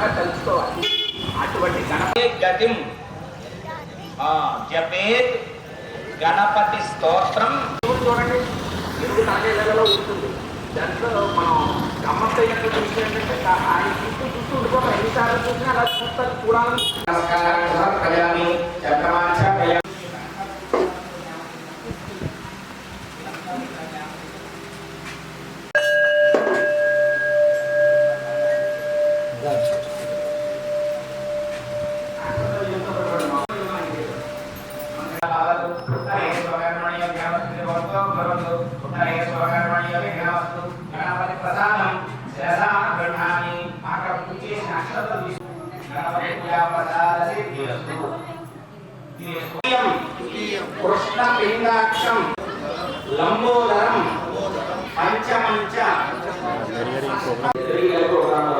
బాగా తెలుసుకోవాలి అటువంటి గణపతి గతిం జపేత్ గణపతి స్తోత్రం. చూడు చూడండి ఎరుగు తాగేలలో ఉంటుంది దాంట్లో మనం గమ్మత్తైనటువంటి విషయం ఏంటంటే ఆయన చుట్టూ చుట్టూ ఉండిపోతాం ఎన్నిసార్లు చూసినా అలా చూస్తారు చూడాలని కృష్ణపిండాక్షం లంబోదరం పంచమంచ వినాయకుడిని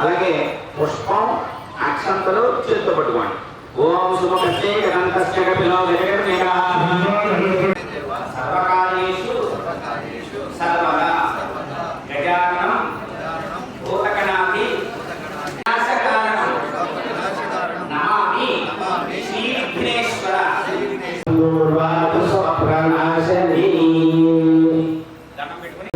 అలాగే పుష్పం అక్షంతలు చేతితో పట్టుకోండి. ఓం శుభ గణంతస్య కపిలో గజగణమేగా సర్వకార్యేషు నమామి శ్రీ విఘ్నేశ్వర పూర్వాదు స్వప్రనాశని దండం పెట్టుకొని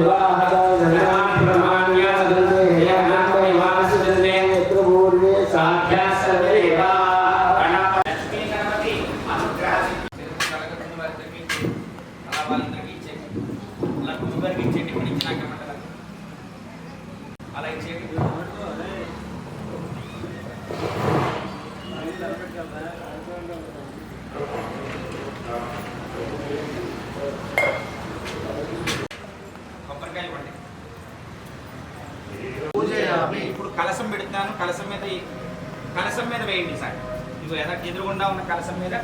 కొబ్బరికాయ ఇవ్వండి ఇప్పుడు కలసం పెడుతున్నాను కలసం మీద కలసం మీద వేయండి సార్ ఇదిగో ఎద ఎదురుగుండా ఉన్న కలసం మీద